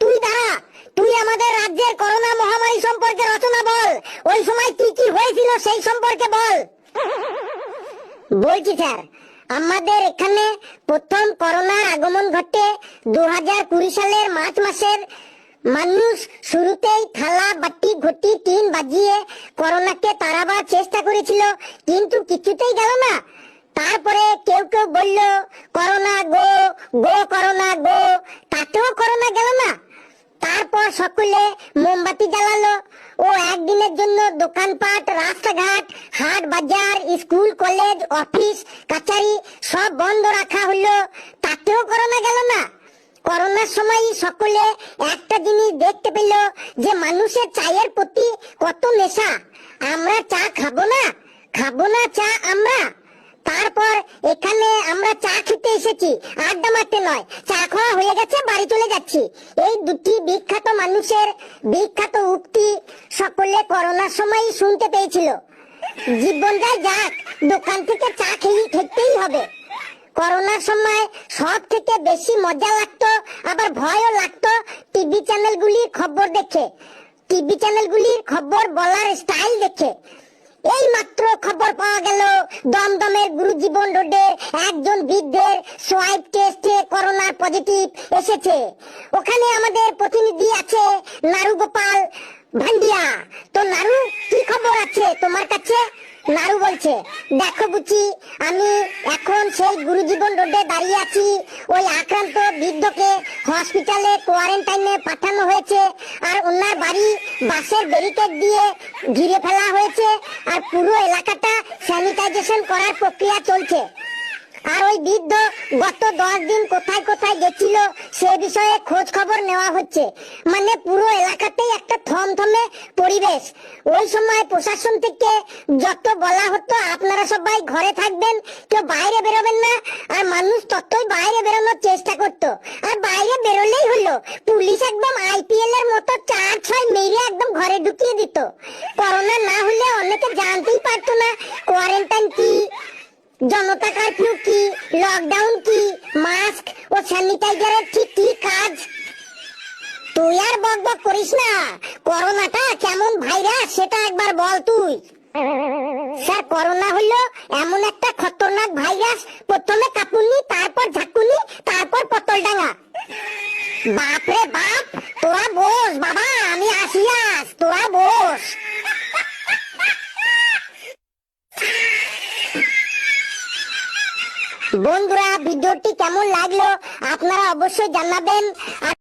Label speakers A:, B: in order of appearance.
A: তুই দাঁড়া। তুই আমাদের রাজ্যের করোনা মহামারী সম্পর্কে রচনা বল। ওই সময় কি কি হয়েছিল সেই সম্পর্কে বল। বলছি স্যার, আমাদের এখানে প্রথম করোনার আগমন ঘটে দু হাজার কুড়ি সালের মার্চ মাসের। মানুষ শুরুতেই থালা, বাটি, ঘটি, টিন বাজিয়ে করোনাকে তাড়াবার চেষ্টা করেছিল, কিন্তু কিছুতেই গেল না। তারপরে কেউ কেউ বলল, করোনা গো গো করোনা গো তাতেও করোনা গেল না তারপর সকলে মোমবাতি জ্বালালো। ও একদিনের জন্য দোকানপাট, রাস্তাঘাট, হাট বাজার, স্কুল, কলেজ, অফিস, কাচারি সব বন্ধ রাখা হলো। তাতেও করোনা গেল না। করোনার সময় সকলে একটা জিনিস দেখতে পেল যে মানুষের চায়ের প্রতি কত নেশা। আমরা চা খাব না খাব না চা আমরা। তারপর এখানে আমরা চা এসেছি আড্ডা মারতে নয়। চা খাওয়া হয়ে গেছে, বাড়ি চলে যাচ্ছি। এই দুটি বিখ্যাত মানুষের বিখ্যাত উক্তি সকলে করোনার সময় শুনতে পেয়েছিল। জীবন যায় যাক, দোকান থেকে চা খেয়ে খেতেই হবে। করোনার সময় সব থেকে বেশি মজা লাগতো, আবার ভয়ও লাগতো টিভি চ্যানেলগুলির খবর দেখে। টিভি চ্যানেলগুলির খবর বলার স্টাইল দেখে। এই মাত্র খবর পাওয়া গেল, দমদমের গুরুজীবন রোডে একজন বৃদ্ধের সোয়াইপ টেস্টে করোনা পজিটিভ এসেছে। ওখানে আমাদের প্রতিনিধি আছে নারু গোপাল ভান্ডিয়া। তো নারু, কি খবর আছে তোমার কাছে? নারু বলছে, দেখো বুচি, আমি এখন সেই গুরুজীবন রোডে দাঁড়িয়ে আছি। ওই আক্রান্ত বৃদ্ধকে হসপিটালে কোয়ারেন্টাইনে পাঠানো হয়েছে আর ওনার বাড়ি বাসের ব্যারিকেড দিয়ে ঘিরে ফেলা হয়েছে আর পুরো এলাকাটা স্যানিটাইজেশন করার প্রক্রিয়া চলছে। আর ওই বৃদ্ধ গত দশ দিন কোথায় কোথায় সে বিষয়ে খোঁজ খবর নেওয়া হচ্ছে। মানে পুরো এলাকাতেই একটা থমথমে পরিবেশ। ওই সময় প্রশাসন থেকে যত বলা হতো, আপনারা সবাই ঘরে থাকবেন, কেউ বাইরে বেরোবেন না। আর মানুষ ততই বাইরে বেরোনোর চেষ্টা করতো। আর বাইরে বেরোলেই হলো। পুলিশ একদম আইপিএল এর মতো চার ছয় মেরে একদম ঘরে ঢুকিয়ে দিত। করোনা না হলে অনেকে জানতেই পারতো না কোয়ারেন্টাইন কি, জনতা কারফিউ কি লকডাউন কি মাস্ক স্যানিটাইজারের ঠিক কি কাজ? তুই আর বক বক করিস না। করোনাটা কেমন ভাইরাস, সেটা একবার বল তুই। স্যার, করোনা হলো এমন একটা খতরনাক ভাইরাস, প্রথমে কাপুনি, তারপর ঝাঁকুনি, তারপর পটল ডাঙা। বাপরে বাপ, তোরা বস, বাবা, আমি আসিয়াস তোরা বস বন্ধুরা ভিডিওটি কেমন লাগল আপনারা অবশ্যই জানাবেন। আর